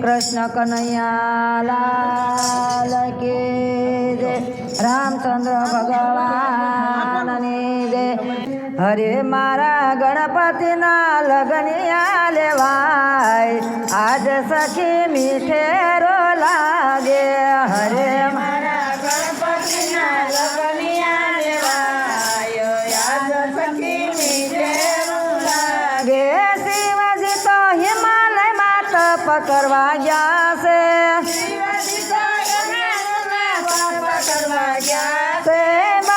કૃષ્ણ કનૈયા લાલ કે જય. રામચંદ્ર ભગવાનની જય. હરે મારા ગણપતિના લગનિયા લેવાય. આજ સખી મીઠેરો લાગે. હિમાલયમાં તપ કરવા ગયા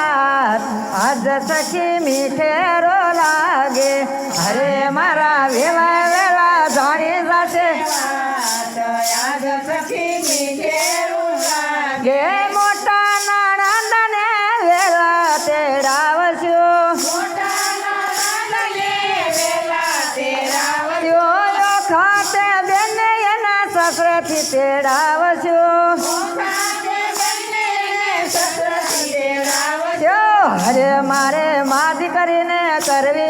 જશે વાત આજ સખી મીઠેરો લાગે હરે મારા tardes.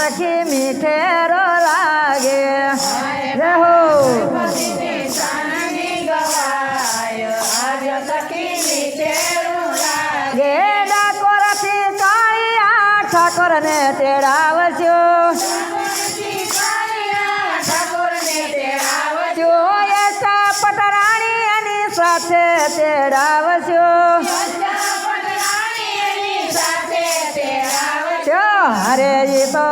સખી મીઠેરો લાગે. રહો. ઠાકોરને તેડાવશો જો એસા પટરાણી એની સાથે તેડાવશો જો હરે તો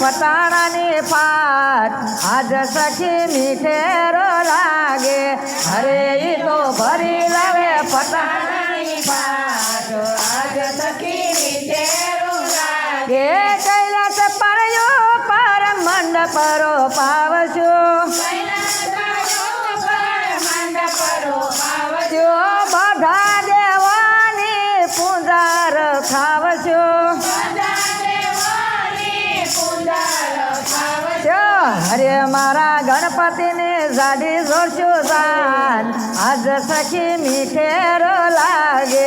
પટાણાની પાટ. આજ સખી મીઠેરો લાગે. હરે તો ભરી લાવે પટાણાની પાટ. આજ સખી મીઠેરો લાગે. કૈલાસ પડ્યો પર મંડપરો પાવશો. મારા ગણપતિને જાડી જોડશો જાન આજ સખી મીઠેરો લાગે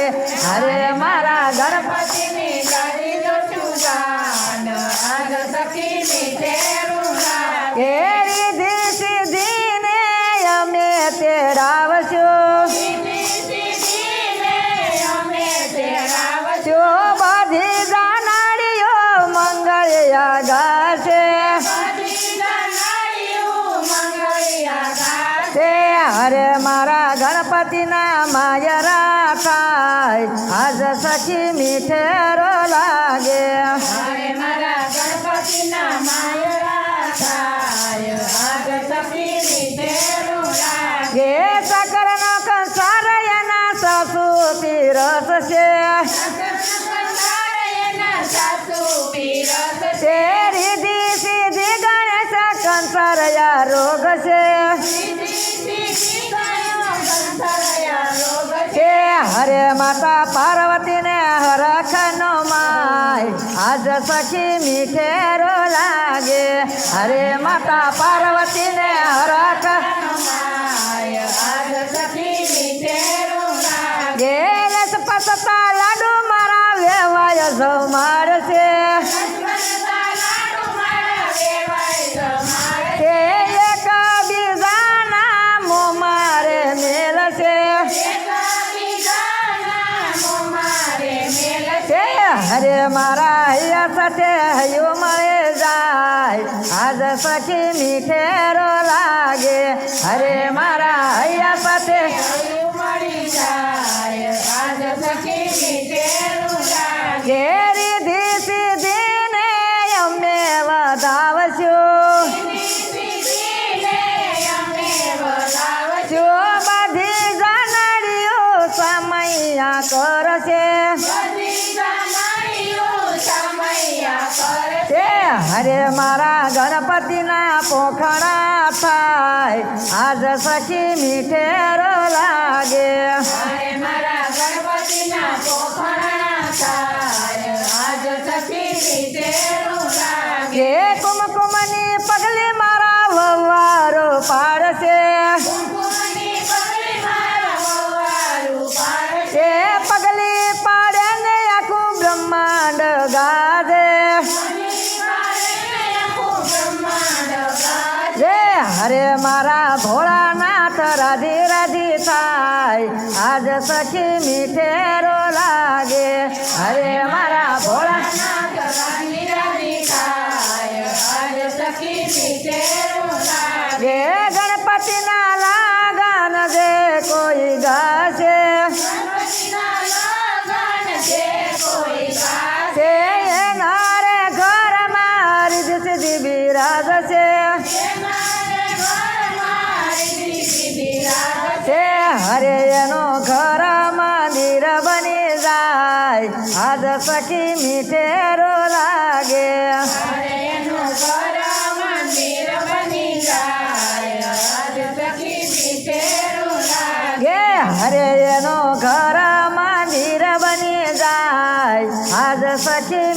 ગણપતિના માયરા રાખાય આજ સખી મીઠેરો લાગે ગે સકરનો કંસાર એના સાસુ પીરસ છે જમાડશે તે એક બીજાના મોં મારે મેલશે. તે હરે મારા હૈયા સાથે હૈયું મળે જાય. આજ સખી મીઠેરો લાગે. હરે મારા હૈયા સાથે ઘેરી વધાવશું જો બધી જાનડીઓ સમૈયા કરશે. હરે મારા ગણપતિના પોખણા થાય. આજ સખી મીઠેરો લાગે. મારા ગણપતિના પોખરણા થાય. ગાજે રે હરે મારા ભોળાનાથ રાધી રાધી થાય આજ સખી મીઠેરો લાગે. હરે મારા જાય આજ સખી મીઠેરો લાગે. હરે એનો ઘર મંદિર બની જાય. આજ સખી